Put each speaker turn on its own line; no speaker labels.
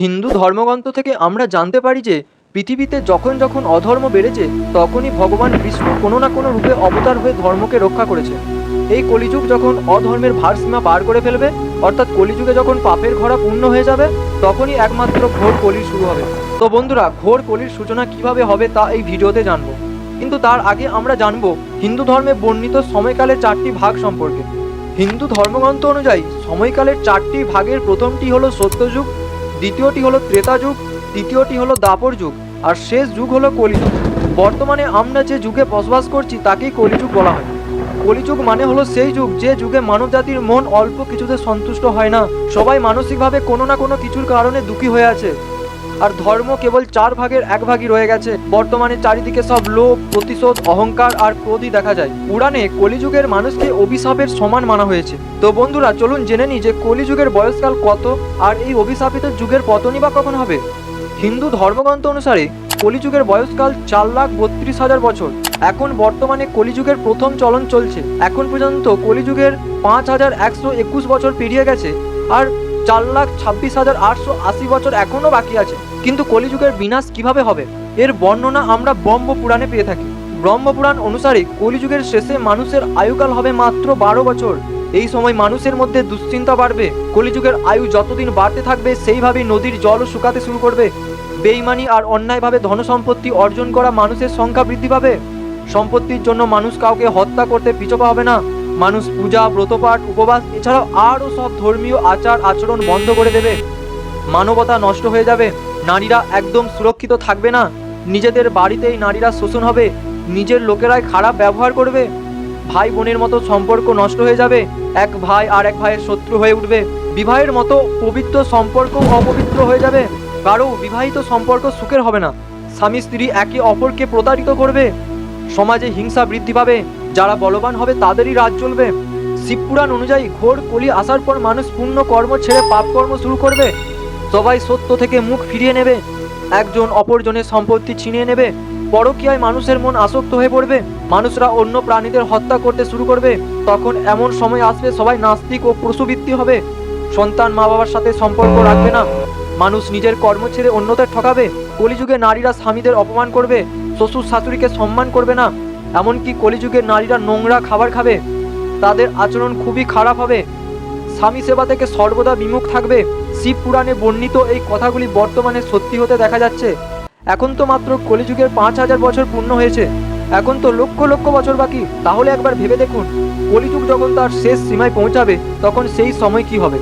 হিন্দু ধর্মগ্রন্থ থেকে আমরা জানতে পারি যে, পৃথিবীতে যখন যখন অধর্ম বেড়েছে, তখনই ভগবান বিষ্ণু কোনো না কোনো রূপে অবতার হয়ে ধর্মকে রক্ষা করেছে। এই কলিযুগ যখন অধর্মের ভারসীমা পার করে ফেলবে, অর্থাৎ কলিযুগে যখন পাপের ঘোড়া পূর্ণ হয়ে যাবে, তখনই একমাত্র ঘোর কলির শুরু হবে। তো বন্ধুরা, ঘোর কলির সূচনা কীভাবে হবে তা এই ভিডিওতে জানব। কিন্তু তার আগে আমরা জানব, হিন্দু ধর্মে বর্ণিত সময়কালের চারটি ভাগ সম্পর্কে। হিন্দু ধর্মগ্রন্থ অনুযায়ী সময়কালের চারটি ভাগের প্রথমটি হলো সত্যযুগ দ্বিতীয়টি হলো ত্রেতা যুগ, তৃতীয়টি হলো দাপর যুগ, আর শেষ যুগ হলো কলিযুগ বর্তমানে আমরা যে যুগে বসবাস করছি, তাকেই কলিযুগ বলা হয়। কলিযুগ মানে হলো সেই যুগ, যে যুগে মানবজাতির মন অল্প কিছুতে সন্তুষ্ট হয় না। সবাই মানসিকভাবে কোনো না কোনো কিছুর কারণে দুঃখী হয়ে আছে। আর ধর্ম কেবল চার ভাগের এক ভাগই রয়ে গেছে। বর্তমানে চারিদিকে সব লোভ, প্রতিশোধ, অহংকার আর ক্রোধই দেখা যায়। পুরাণে কলিযুগের মানুষকে অভিশাপের সমান মানা হয়েছে। তো বন্ধুরা, চলুন জেনে নিই যে কলিযুগের বয়সকাল কত আর এই অভিশাপিত যুগের পতনই বা কখন হবে। হিন্দু ধর্মগ্রন্থ অনুসারে কলিযুগের বয়সকাল চার লাখ বত্রিশ হাজার বছর। এখন বর্তমানে কলিযুগের প্রথম চলন চলছে। এখন পর্যন্ত কলিযুগের পাঁচ হাজার একশো একুশ বছর পেরিয়ে গেছে আর চার লাখ ছাব্বিশ হাজার আটশো আশি বছর এখনও বাকি আছে। কিন্তু কলিযুগের বিনাশ কীভাবে হবে? এর বর্ণনা আমরা ব্রহ্ম পুরাণে পেয়ে থাকি। ব্রহ্মপুরাণ অনুসারে কলিযুগের শেষে মানুষের আয়ুকাল হবে মাত্র বারো বছর। এই সময় মানুষের মধ্যে দুশ্চিন্তা বাড়বে। কলিযুগের আয়ু যতদিন বাড়তে থাকবে, সেইভাবেই নদীর জলও শুকাতে শুরু করবে। বেইমানি আর অন্যায়ভাবে ধনসম্পত্তি অর্জন করা মানুষের সংখ্যা বৃদ্ধি পাবে। সম্পত্তির জন্য মানুষ কাউকে হত্যা করতে পিছপা হবে না। মানুষ পূজা, ব্রতপাঠ, উপবাস এছাড়াও আরও সব ধর্মীয় আচার আচরণ বন্ধ করে দেবে। মানবতা নষ্ট হয়ে যাবে। নারীরা একদম সুরক্ষিত থাকবে না। নিজেদের বাড়িতেই নারীরা শোষণ হবে। নিজের লোকেরাই খারাপ ব্যবহার করবে। ভাই বোনের মতো সম্পর্ক নষ্ট হয়ে যাবে। এক ভাই আর এক ভাইয়ের শত্রু হয়ে উঠবে। বিবাহের মতো পবিত্র সম্পর্ক অপবিত্র হয়ে যাবে। কারও বিবাহিত সম্পর্ক সুখের হবে না। স্বামী স্ত্রী একে অপরকে প্রতারিত করবে। সমাজে হিংসা বৃদ্ধি পাবে। যারা বলবান হবে তাদেরই রাজ চলবে। শিবপুরাণ অনুযায়ী ঘোর কলি আসার পর মানুষ পূর্ণ কর্ম ছেড়ে পাপ কর্ম শুরু করবে। সবাই সত্য থেকে মুখ ফিরিয়ে নেবে। একজন অপরজনের সম্পত্তি ছিনিয়ে নেবে। পরকীয়ায় মানুষের মন আসক্ত হয়ে পড়বে। মানুষরা অন্য প্রাণীদের হত্যা করতে শুরু করবে। তখন এমন সময় আসবে সবাই নাস্তিক ও পশুবৃত্তি হবে। সন্তান মা বাবার সাথে সম্পর্ক রাখবে না। মানুষ নিজের কর্ম ছেড়ে অন্যদের ঠকাবে। কলিযুগে নারীরা স্বামীদের অপমান করবে। শ্বশুর শাশুড়িকে সম্মান করবে না। এমনকি কলিযুগে নারীরা নোংরা খাবার খাবে। তাদের আচরণ খুবই খারাপ হবে। স্বামী সেবা থেকে সর্বদা বিমুখ থাকবে। শিব পুরাণে বর্ণিত এই কথাগুলি বর্তমানে সত্যি হতে দেখা যাচ্ছে। এখন তো মাত্র কলিযুগের পাঁচ হাজার বছর পূর্ণ হয়েছে। এখন তো লক্ষ লক্ষ বছর বাকি। তাহলে একবার ভেবে দেখুন, কলিযুগ যখন তার শেষ সীমায় পৌঁছাবে, তখন সেই সময় কি হবে?